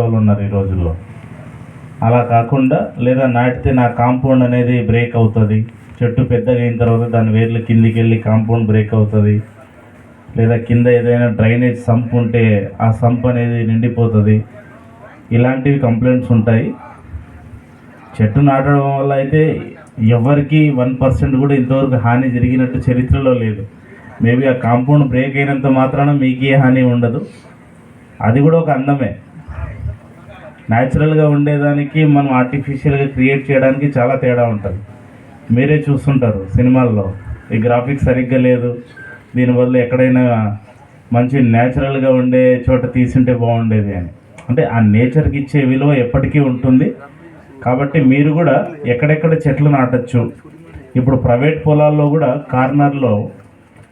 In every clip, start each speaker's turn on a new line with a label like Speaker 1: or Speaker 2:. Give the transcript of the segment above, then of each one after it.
Speaker 1: వాళ్ళు ఉన్నారు ఈ రోజుల్లో. అలా కాకుండా లేదా నాటితే నా కాంపౌండ్ అనేది బ్రేక్ అవుతుంది. చెట్టు పెద్దగా అయిన తర్వాత దాని వేర్లు కిందికి వెళ్ళి కాంపౌండ్ బ్రేక్ అవుతుంది. లేదా కింద ఏదైనా డ్రైనేజ్ సంప్ ఉంటే ఆ సంప్ అనేది నిండిపోతుంది. ఇలాంటివి కంప్లైంట్స్ ఉంటాయి. చెట్టు నాటడం వల్ల అయితే ఎవరికి వన్ పర్సెంట్ కూడా ఇంతవరకు హాని జరిగినట్టు చరిత్రలో లేదు. మేబీ ఆ కాంపౌండ్ బ్రేక్ అయినంత మాత్రాన మీకే హాని ఉండదు. అది కూడా ఒక అందమే. న్యాచురల్గా ఉండేదానికి మనం ఆర్టిఫిషియల్గా క్రియేట్ చేయడానికి చాలా తేడా ఉంటుంది. మీరే చూస్తుంటారు సినిమాల్లో. ఈ గ్రాఫిక్స్ సరిగ్గా లేదు. దీనివల్ల ఎక్కడైనా మంచి న్యాచురల్గా ఉండే చోట తీసుంటే బాగుండేది అని. అంటే ఆ నేచర్కి ఇచ్చే విలువ ఎప్పటికీ ఉంటుంది. కాబట్టి మీరు కూడా ఎక్కడెక్కడ చెట్లు నాటచ్చు. ఇప్పుడు ప్రైవేట్ పొలాల్లో కూడా కార్నర్లో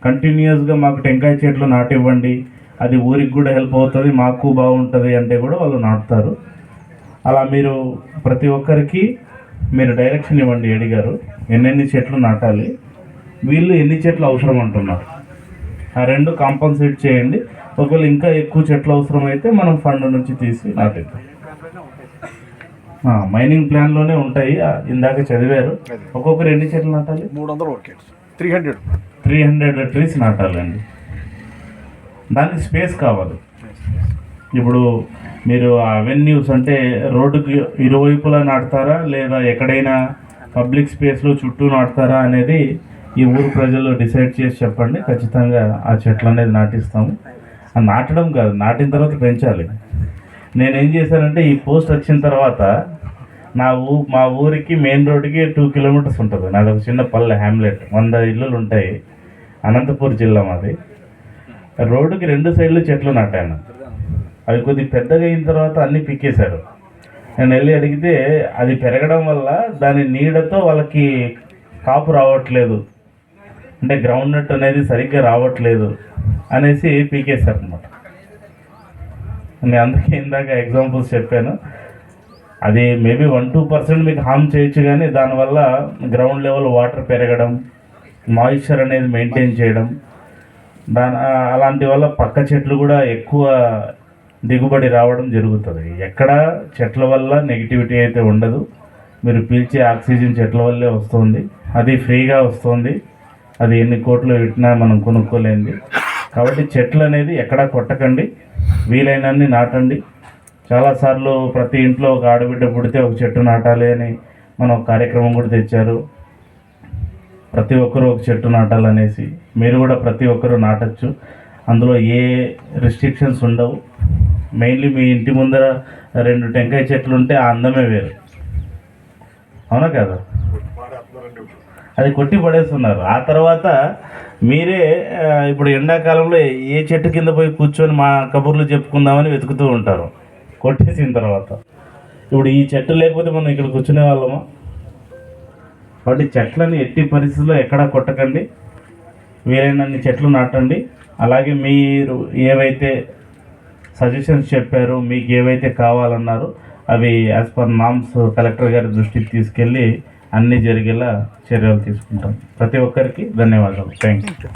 Speaker 1: కంటిన్యూస్గా మాకు టెంకాయ చెట్లు నాటివ్వండి. అది ఊరికి కూడా హెల్ప్ అవుతుంది మాకు బాగుంటుంది అంటే కూడా వాళ్ళు నాటుతారు. అలా మీరు ప్రతి ఒక్కరికి మీరు డైరెక్షన్ ఇవ్వండి ఏడి గారు. ఎన్నెన్ని చెట్లు నాటాలి వీళ్ళు ఎన్ని చెట్లు అవసరం అంటున్నారు. ఆ రెండు కాంపన్సేట్ చేయండి. ఒకవేళ ఇంకా ఎక్కువ చెట్లు అవసరం అయితే మనం ఫండ్ నుంచి తీసి నాటిద్దాం. మైనింగ్ ప్లాన్లోనే ఉంటాయి. ఇందాక చదివారు. ఒక్కొక్కరు ఎన్ని చెట్లు నాటాలి?
Speaker 2: మూడు వందల three hundred
Speaker 1: three hundred trees నాటాలండి. దానికి స్పేస్ కావాలి. ఇప్పుడు మీరు అవెన్యూస్ అంటే రోడ్డుకి ఇరువైపులా నాటుతారా లేదా ఎక్కడైనా పబ్లిక్ స్పేస్లో చుట్టూ నాటుతారా అనేది ఈ ఊరు ప్రజలు డిసైడ్ చేసి చెప్పండి. ఖచ్చితంగా ఆ చెట్లు అనేది నాటిస్తాము. ఆ నాటడం కాదు నాటిన తర్వాత పెంచాలి. నేనేం చేశానంటే ఈ పోస్ట్ వచ్చిన తర్వాత నా ఊ మా ఊరికి మెయిన్ రోడ్డుకి టూ కిలోమీటర్స్ ఉంటుంది. నాది ఒక చిన్న పల్లె హ్యామ్లెట్ వంద ఇల్లులు ఉంటాయి. అనంతపూర్ జిల్లా మాది. రోడ్డుకి రెండు సైడ్లు చెట్లు నాటాను. అవి కొద్ది పెద్దగా అయిన తర్వాత అన్నీ పిక్కేశారు. నేను వెళ్ళి అడిగితే అది పెరగడం వల్ల దాని నీడతో వాళ్ళకి కాపు రావట్లేదు. అంటే గ్రౌండ్ నట్ అనేది సరిగ్గా రావట్లేదు అనేసి పీకేశారు అనమాట నేను అందుకే ఇందాక ఎగ్జాంపుల్స్ చెప్పాను. అది మేబీ వన్ టూ పర్సెంట్ మీకు హామ్ చేయొచ్చు కానీ దానివల్ల గ్రౌండ్ లెవెల్ వాటర్ పెరగడం మాయిశ్చర్ అనేది మెయింటైన్ చేయడం దాని అలాంటి వల్ల పక్క చెట్లు కూడా ఎక్కువ దిగుబడి రావడం జరుగుతుంది. ఎక్కడ చెట్ల వల్ల నెగిటివిటీ అయితే ఉండదు. మీరు పీల్చే ఆక్సిజన్ చెట్ల వల్లే వస్తుంది. అది ఫ్రీగా వస్తుంది. అది ఎన్ని కోట్లు పెట్టినా మనం కొనుక్కోలేంది. కాబట్టి చెట్లు అనేది ఎక్కడా కొట్టకండి. వీలైనన్ని నాటండి. చాలాసార్లు ప్రతి ఇంట్లో ఒక ఆడబిడ్డ పుడితే ఒక చెట్టు నాటాలి అని మనం ఒక కార్యక్రమం కూడా తెచ్చారు. ప్రతి ఒక్కరూ ఒక చెట్టు నాటాలనేసి మీరు కూడా ప్రతి ఒక్కరూ నాటచ్చు. అందులో ఏ రిస్ట్రిక్షన్స్ ఉండవు. మెయిన్లీ మీ ఇంటి ముందర రెండు టెంకాయ చెట్లు ఉంటే ఆ అందమే వేరు. అవునా కదా? అది కొట్టి పడేస్తున్నారు. ఆ తర్వాత మీరే ఇప్పుడు ఎండాకాలంలో ఏ చెట్టు కింద పోయి కూర్చొని మా కబుర్లు చెప్పుకుందామని వెతుకుతూ ఉంటారు. కొట్టేసిన తర్వాత. ఇప్పుడు ఈ చెట్టు లేకపోతే మనం ఇక్కడ కూర్చునే వాళ్ళమా? కాబట్టి చెట్లని ఎట్టి పరిస్థితుల్లో ఎక్కడా కొట్టకండి. వీలైనన్ని చెట్లు నాటండి. అలాగే మీరు ఏవైతే సజెషన్స్ చెప్పారు మీకు ఏవైతే కావాలన్నారో అవి యాజ్ పర్ నామ్స్ కలెక్టర్ గారి దృష్టికి తీసుకెళ్ళి అన్నీ జరిగేలా చర్యలు తీసుకుంటాం. ప్రతి ఒక్కరికి ధన్యవాదాలు. Thank you